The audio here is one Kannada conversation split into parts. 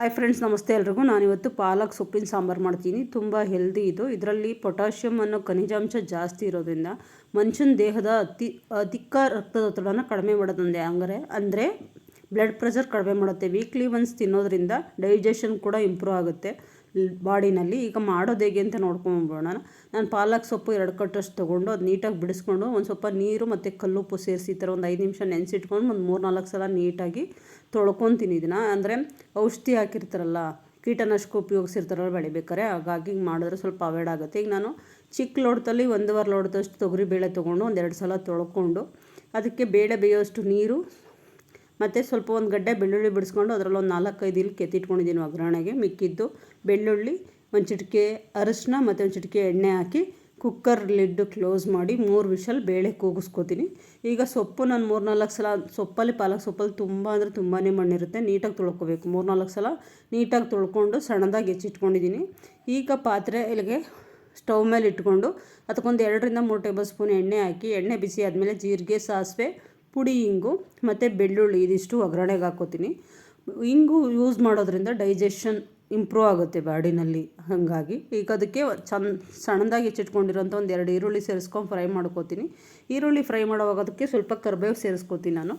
ಹಾಯ್ ಫ್ರೆಂಡ್ಸ್ ನಮಸ್ತೆ ಎಲ್ರಿಗೂ. ನಾನಿವತ್ತು ಪಾಲಕ್ ಸೊಪ್ಪಿನ ಸಾಂಬಾರು ಮಾಡ್ತೀನಿ. ತುಂಬ ಹೆಲ್ದಿ ಇದು. ಇದರಲ್ಲಿ ಪೊಟ್ಯಾಷಿಯಮ್ ಅನ್ನೋ ಖನಿಜಾಂಶ ಜಾಸ್ತಿ ಇರೋದ್ರಿಂದ ಮನುಷ್ಯನ ದೇಹದ ಅತಿ, ಅಧಿಕ ರಕ್ತದೊತ್ತಡನ ಕಡಿಮೆ ಮಾಡೋದಂದೆ. ಹಂಗಾರೆ, ಅಂದರೆ ಬ್ಲಡ್ ಪ್ರೆಷರ್ ಕಡಿಮೆ ಮಾಡುತ್ತೆ. ವೀಕ್ಲಿ ಒನ್ಸ್ ತಿನ್ನೋದ್ರಿಂದ ಡೈಜೆಷನ್ ಕೂಡ ಇಂಪ್ರೂವ್ ಆಗುತ್ತೆ. ಬಾಡಿನಲ್ಲಿ ಈಗ ಮಾಡೋದು ಹೇಗೆ ಅಂತ ನೋಡ್ಕೊಂಬೋಣ ನಾನು ಪಾಲಕ್ ಸೊಪ್ಪು ಎರಡು ಕಟ್ಟಷ್ಟು ತೊಗೊಂಡು ಅದು ನೀಟಾಗಿ ಬಿಡಿಸ್ಕೊಂಡು ಒಂದು ಸ್ವಲ್ಪ ನೀರು ಮತ್ತು ಕಲ್ಲುಪ್ಪು ಸೇರಿಸಿ ಈ ಥರ ಒಂದು ಐದು ನಿಮಿಷ ನೆನೆಸಿಟ್ಕೊಂಡು ಒಂದು ಮೂರು ನಾಲ್ಕು ಸಲ ನೀಟಾಗಿ ತೊಳ್ಕೊತೀನಿ ಇದನ್ನು. ಅಂದರೆ ಔಷಧಿ ಹಾಕಿರ್ತಾರಲ್ಲ, ಕೀಟನಾಶಕ ಉಪಯೋಗಿಸಿರ್ತಾರಲ್ಲ ಬೆಳಿಬೇಕಾರೆ ಹಾಗಾಗಿ ಮಾಡಿದ್ರೆ ಸ್ವಲ್ಪ ಅವಾಯ್ಡ್ ಆಗುತ್ತೆ. ಈಗ ನಾನು ಚಿಕ್ಕ ಲೋಟದಲ್ಲಿ ವಾರ ಲೋಟದಷ್ಟು ತೊಗರಿ ಬೇಳೆ ತೊಗೊಂಡು ಒಂದೆರಡು ಸಲ ತೊಳ್ಕೊಂಡು ಅದಕ್ಕೆ ಬೇಳೆ ಬೇಯೋಷ್ಟು ನೀರು ಮತ್ತು ಸ್ವಲ್ಪ ಒಂದು ಗಡ್ಡೆ ಬೆಳ್ಳುಳ್ಳಿ ಬಿಡಿಸ್ಕೊಂಡು ಅದರಲ್ಲಿ ಒಂದು ನಾಲ್ಕೈದು ಇಲ್ಲಿ ಕೆತ್ತಿಟ್ಕೊಂಡಿದ್ದೀನಿ ಒಗ್ಗರಣೆಗೆ. ಮಿಕ್ಕಿದ್ದು ಬೆಳ್ಳುಳ್ಳಿ, ಒಂದು ಚಿಟಿಕೆ ಅರಶಿನ ಮತ್ತು ಒಂದು ಚಿಟಿಕೆ ಎಣ್ಣೆ ಹಾಕಿ ಕುಕ್ಕರ್ ಲಿಡ್ಡು ಕ್ಲೋಸ್ ಮಾಡಿ ಮೂರು ವಿಷಲ್ ಬೇಳೆ ಕೂಗಿಸ್ಕೋತೀನಿ. ಈಗ ಸೊಪ್ಪು ನಾನು ಮೂರು ನಾಲ್ಕು ಸಲ, ಸೊಪ್ಪಲ್ಲಿ ಪಾಲಕ್ ಸೊಪ್ಪಲ್ಲಿ ತುಂಬ ಅಂದರೆ ತುಂಬಾ ಮಣ್ಣಿರುತ್ತೆ. ನೀಟಾಗಿ ತೊಳ್ಕೊಬೇಕು. ಮೂರು ನಾಲ್ಕು ಸಲ ನೀಟಾಗಿ ತೊಳ್ಕೊಂಡು ಸಣ್ಣದಾಗಿ ಹೆಚ್ಚಿಟ್ಕೊಂಡಿದ್ದೀನಿ. ಈಗ ಪಾತ್ರೆ ಇಲ್ಲಿಗೆ ಸ್ಟವ್ ಮೇಲೆ ಇಟ್ಕೊಂಡು ಅದಕ್ಕೊಂದು ಎರಡರಿಂದ ಮೂರು ಟೇಬಲ್ ಸ್ಪೂನ್ ಎಣ್ಣೆ ಹಾಕಿ, ಎಣ್ಣೆ ಬಿಸಿ ಆದಮೇಲೆ ಜೀರಿಗೆ, ಸಾಸಿವೆ ಪುಡಿ, ಇಂಗು ಮತ್ತು ಬೆಳ್ಳುಳ್ಳಿ, ಇದಿಷ್ಟು ಒಗ್ಗರಣೆಗೆ ಹಾಕೋತೀನಿ ಇಂಗು ಯೂಸ್ ಮಾಡೋದ್ರಿಂದ ಡೈಜೆಷನ್ ಇಂಪ್ರೂವ್ ಆಗುತ್ತೆ ಬಾಡಿನಲ್ಲಿ, ಹಾಗಾಗಿ. ಈಗ ಅದಕ್ಕೆ ಚಂದ, ಸಣ್ಣದಾಗಿ ಹೆಚ್ಚಿಟ್ಕೊಂಡಿರೋಂಥ ಒಂದು ಎರಡು ಈರುಳ್ಳಿ ಸೇರಿಸ್ಕೊಂಡು ಫ್ರೈ ಮಾಡ್ಕೋತೀನಿ. ಈರುಳ್ಳಿ ಫ್ರೈ ಮಾಡುವಾಗ ಅದಕ್ಕೆ ಸ್ವಲ್ಪ ಕರ್ಬೇವು ಸೇರಿಸ್ಕೋತೀನಿ ನಾನು.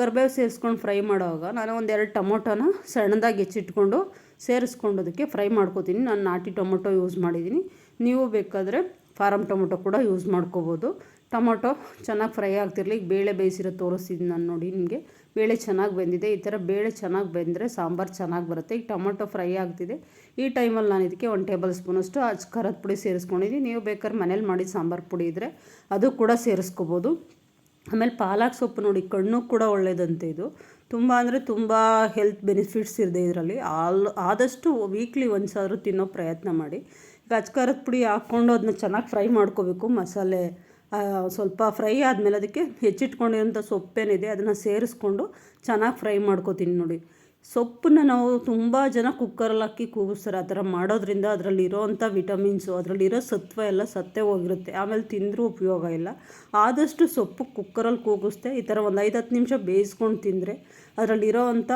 ಕರ್ಬೇವು ಸೇರಿಸ್ಕೊಂಡು ಫ್ರೈ ಮಾಡುವಾಗ ನಾನು ಒಂದೆರಡು ಟೊಮೊಟೊನ ಸಣ್ಣದಾಗಿ ಹೆಚ್ಚಿಟ್ಕೊಂಡು ಸೇರಿಸ್ಕೊಂಡು ಅದಕ್ಕೆ ಫ್ರೈ ಮಾಡ್ಕೋತೀನಿ. ನಾನು ನಾಟಿ ಟೊಮೊಟೊ ಯೂಸ್ ಮಾಡಿದ್ದೀನಿ. ನೀವು ಬೇಕಾದರೆ ಫಾರಮ್ ಟೊಮೊಟೊ ಕೂಡ ಯೂಸ್ ಮಾಡ್ಕೋಬೋದು. ಟೊಮೊಟೊ ಚೆನ್ನಾಗಿ ಫ್ರೈ ಆಗ್ತಿರಲಿ. ಈಗ ಬೇಳೆ ಬೇಯಿಸಿರೋ ತೋರಿಸ್ತಿದ್ದೀನಿ ನಾನು ನೋಡಿ ನಿಮಗೆ. ಬೇಳೆ ಚೆನ್ನಾಗಿ ಬೆಂದಿದೆ. ಈ ಥರ ಬೇಳೆ ಚೆನ್ನಾಗಿ ಬೆಂದರೆ ಸಾಂಬಾರು ಚೆನ್ನಾಗಿ ಬರುತ್ತೆ. ಈಗ ಟೊಮೊಟೊ ಫ್ರೈ ಆಗ್ತಿದೆ. ಈ ಟೈಮಲ್ಲಿ ನಾನು ಇದಕ್ಕೆ ಒಂದು ಟೇಬಲ್ ಸ್ಪೂನಷ್ಟು ಅಚ್ಚ ಖಾರದ ಪುಡಿ ಸೇರಿಸ್ಕೊಂಡಿದ್ದೀನಿ. ನೀವು ಬೇಕಾದ್ರೆ ಮನೇಲಿ ಮಾಡಿ ಸಾಂಬಾರು ಪುಡಿ ಇದ್ದರೆ ಅದು ಕೂಡ ಸೇರಿಸ್ಕೋಬೋದು. ಆಮೇಲೆ ಪಾಲಕ್ ಸೊಪ್ಪು ನೋಡಿ, ಕಣ್ಣು ಕೂಡ ಒಳ್ಳೆಯದಂತೆ ಇದು. ತುಂಬ ಅಂದರೆ ತುಂಬ ಹೆಲ್ತ್ ಬೆನಿಫಿಟ್ಸ್ ಇದೆ ಇದರಲ್ಲಿ. ಆಲ್, ಆದಷ್ಟು ವೀಕ್ಲಿ ಒಂದ್ಸಾದ್ರೂ ತಿನ್ನೋ ಪ್ರಯತ್ನ ಮಾಡಿ. ಈಗ ಅಚ್ಕಾರದ ಪುಡಿ ಹಾಕ್ಕೊಂಡು ಅದನ್ನ ಚೆನ್ನಾಗಿ ಫ್ರೈ ಮಾಡ್ಕೋಬೇಕು. ಮಸಾಲೆ ಸ್ವಲ್ಪ ಫ್ರೈ ಆದಮೇಲೆ ಅದಕ್ಕೆ ಹೆಚ್ಚಿಟ್ಕೊಂಡಿರೋಂಥ ಸೊಪ್ಪೇನಿದೆ, ಅದನ್ನು ಸೇರಿಸ್ಕೊಂಡು ಚೆನ್ನಾಗಿ ಫ್ರೈ ಮಾಡ್ಕೋತೀನಿ ನೋಡಿ. ಸೊಪ್ಪನ್ನ ನಾವು ತುಂಬ ಜನ ಕುಕ್ಕರಲ್ಲಿ ಹಾಕಿ ಕೂಗಿಸ್ತಾರೆ ಆ ಥರ ಮಾಡೋದ್ರಿಂದ ಅದರಲ್ಲಿ ಅಂಥ ವಿಟಮಿನ್ಸು ಅದರಲ್ಲಿರೋ ಸತ್ವ ಎಲ್ಲ ಸತ್ತೇ ಹೋಗಿರುತ್ತೆ. ಆಮೇಲೆ ತಿಂದರೂ ಉಪಯೋಗ ಇಲ್ಲ. ಆದಷ್ಟು ಸೊಪ್ಪು ಕುಕ್ಕರಲ್ಲಿ ಕೂಗಿಸ್ದೆ ಈ ಥರ ಒಂದು ಐದು, ಹತ್ತು ನಿಮಿಷ ಬೇಯಿಸ್ಕೊಂಡು ತಿಂದರೆ ಅದರಲ್ಲಿರೋ ಅಂಥ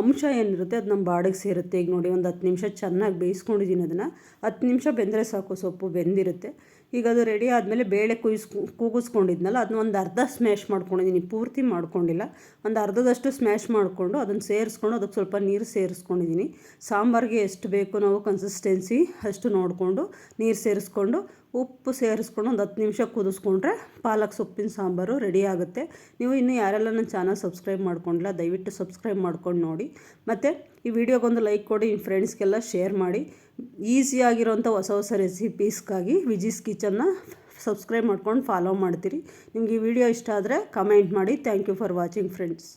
ಅಂಶ ಏನಿರುತ್ತೆ ಅದು ನಮ್ಮ ಬಾಡಿಗೆ ಸೇರುತ್ತೆ. ಈಗ ನೋಡಿ ಒಂದು ಹತ್ತು ನಿಮಿಷ ಚೆನ್ನಾಗಿ ಬೇಯಿಸ್ಕೊಂಡಿದ್ದೀನಿ ಅದನ್ನು. ಹತ್ತು ನಿಮಿಷ ಬೆಂದರೆ ಸಾಕು ಸೊಪ್ಪು ಬೆಂದಿರುತ್ತೆ. ಈಗ ಅದು ರೆಡಿ ಆದಮೇಲೆ ಬೇಳೆ ಕುಯ್ಸ್, ಕೂಗಿಸ್ಕೊಂಡಿದ್ನಲ್ಲ ಅದನ್ನ ಒಂದು ಅರ್ಧ ಸ್ಮ್ಯಾಶ್ ಮಾಡ್ಕೊಂಡಿದ್ದೀನಿ ಪೂರ್ತಿ ಮಾಡ್ಕೊಂಡಿಲ್ಲ. ಒಂದು ಅರ್ಧದಷ್ಟು ಸ್ಮ್ಯಾಶ್ ಮಾಡಿಕೊಂಡು ಅದನ್ನು ಸೇರಿಸ್ಕೊಂಡು ಅದಕ್ಕೆ ಸ್ವಲ್ಪ ನೀರು ಸೇರಿಸ್ಕೊಂಡಿದ್ದೀನಿ ಸಾಂಬಾರಿಗೆ ಎಷ್ಟು ಬೇಕು ನಾವು ಕನ್ಸಿಸ್ಟೆನ್ಸಿ ಅಷ್ಟು ನೋಡಿಕೊಂಡು ನೀರು ಸೇರಿಸ್ಕೊಂಡು ಉಪ್ಪು ಸೇರಿಸ್ಕೊಂಡು ಒಂದು ಹತ್ತು ನಿಮಿಷ ಕುದಿಸ್ಕೊಂಡ್ರೆ ಪಾಲಕ್ ಸೊಪ್ಪಿನ ಸಾಂಬಾರು ರೆಡಿ ಆಗುತ್ತೆ. ನೀವು ಇನ್ನೂ ಯಾರೆಲ್ಲ ನನ್ನ ಚಾನಲ್ ಸಬ್ಸ್ಕ್ರೈಬ್ ಮಾಡ್ಕೊಂಡಿಲ್ಲ, ದಯವಿಟ್ಟು ಸಬ್ಸ್ಕ್ರೈಬ್ ಮಾಡ್ಕೊಂಡು ನೋಡಿ. ಮತ್ತು ಈ ವಿಡಿಯೋಗೊಂದು ಲೈಕ್ ಕೊಡಿ, ನಿಮ್ಮ ಫ್ರೆಂಡ್ಸ್ಗೆಲ್ಲ ಶೇರ್ ಮಾಡಿ. ಈಸಿಯಾಗಿರೋಂಥ ಹೊಸ ಹೊಸ ರೆಸಿಪೀಸ್ಗಾಗಿ ವಿಜಿಸ್ ಕಿಚನ್ನ ಸಬ್ಸ್ಕ್ರೈಬ್ ಮಾಡ್ಕೊಂಡು ಫಾಲೋ ಮಾಡ್ತೀರಿ. ನಿಮಗೆ ಈ ವಿಡಿಯೋ ಇಷ್ಟ ಆದರೆ ಕಮೆಂಟ್ ಮಾಡಿ. Thank you for watching, friends.